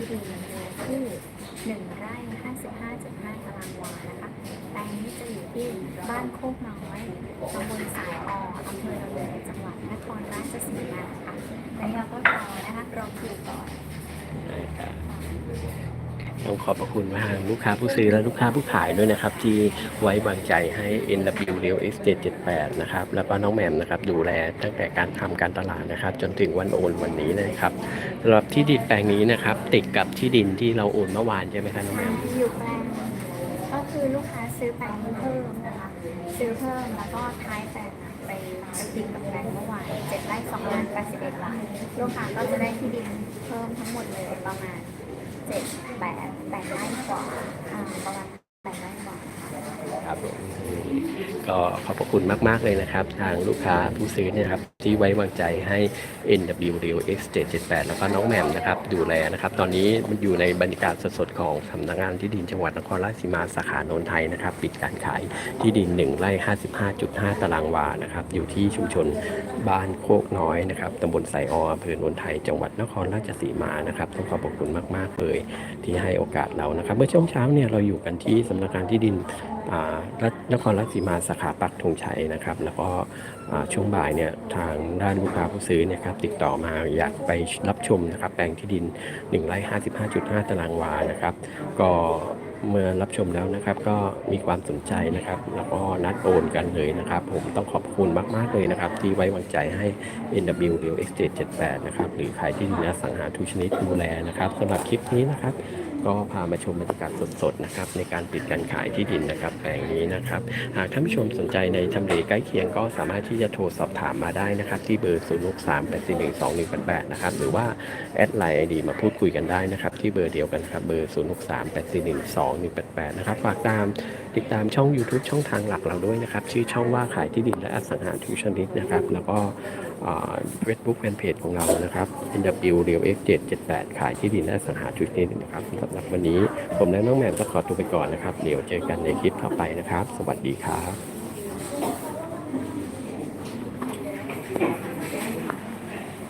ที่ดินเนื้อที่1ไร่55.5ตารางวานะคะแปลงนี้จะอยู่ที่บ้านโคกน้อยตำบลสายออำเภอระเบิดจังหวัดนครราชสีมาค่ะแล้วเราก็รอนะคะรอคิวก่อน ต้องขอบพระคุณทางลูกค้าผู้ซื้อและลูกค้าผู้ขายด้วยนะครับ ที่ไว้วางใจให้ NW Real Estate 78 นะครับ แล้วก็น้องแหม่มนะครับ ดูแลตั้งแต่การทำการตลาดนะครับ จนถึงวันโอนวันนี้นะครับสำหรับที่ดินแปลงนี้นะครับ ติดกับที่ดินที่เราโอนเมื่อวานใช่ไหมครับน้องแหม่มอยู่แปลงก็คือลูกค้าซื้อแปลงเพิ่มนะคะซื้อเพิ่มแล้วก็ท้ายแปลงไปไปติดกับแปลงเมื่อวานเจ็ดไร่สองล้านแปดสิบเอ็ดล้านลูกค้าก็จะได้ที่ดินเพิ่มทั้งหมดเลยประมาณเจ็ดแปดแปดไร่กว่าอ่าประมาณแปดไร่กว่าค่ะ ครับผม ก็ขอบพระคุณมาก ๆ เลยนะครับ ทางลูกค้าผู้ซื้อเนยนะครับที่ไว้วางใจให้ NW Real Estate 78แล้วก็น้องแหม่มนะครับดูแลนะครับตอนนี้มันอยู่ในบรรยากาศสดๆของสำนักงานที่ดินจังหวัดนครราชสีมาสาขาโนนไทยนะครับปิดการขายที่ดิน 1ไร่55.5 ตารางวานะครับอยู่ที่ชุมชนบ้านโคกน้อยนะครับตำบลไสอออำเภอโนนไทยจังหวัดนครราชสีมานะครับต้องขอบคุณมากๆเลยที่ให้โอกาสเรานะครับเมื่อช่วงเช้าเนี่ยเราอยู่กันที่สำนักงานที่ดินอ่านครราชสีมาสาขาปักธงชัยนะครับแล้วก็ช่วงบ่ายเนี่ยทางางด้านลูกค้าผู้ซื้อเนี่ยครับติดต่อมาอยากไปรับชมนะครับแปลงที่ดิน1ไร่55.5 ตารางวานะครับ ก็ เมื่อรับชมแล้วนะครับ ก็มีความสนใจนะครับ แล้วก็นัดโอนกันเลยนะครับ ผมต้องขอบคุณมาก ๆ เลยนะครับ ที่ไว้วางใจให้ NW Real Estate 78 นะครับ หรือขายที่ดินอสังหาทุกชนิดดูแลนะครับสำหรับคลิปนี้นะครับ ก็พามาชมบรรยากาศสดๆนะครับ ในการปิดการขายที่ดินนะครับแปลงนี้นะครับ หากท่านผู้ชมสนใจในทำเลใกล้เคียงก็สามารถที่จะโทรสอบถามมาได้นะครับ ที่เบอร์0 6 3 8 4 1 2 1 8 8นะครับ หรือว่าแอดไลน์ไอดีมาพูดคุยกันได้นะครับ ที่เบอร์เดียวกันครับเบอร์ 0 6 3 8 4 1 2 1 8 8นะครับฝากตามติดตามช่อง YouTube ช่องทางหลักเราด้วยนะครับ ชื่อช่องว่าขายที่ดินและอสังหาทุกชนิดนะครับ แล้วก็เฟซบุ๊กแฟนเพจของเรานะครับ NW Real Estate 78ขายที่ดินและอสังหาทุกชนิดนะครับสำหรับวันนี้ผมและน้องแหม่มต้องขอตัวไปก่อนนะครับ เดี๋ยวเจอกันในคลิปต่อไปนะครับ สวัสดีครับ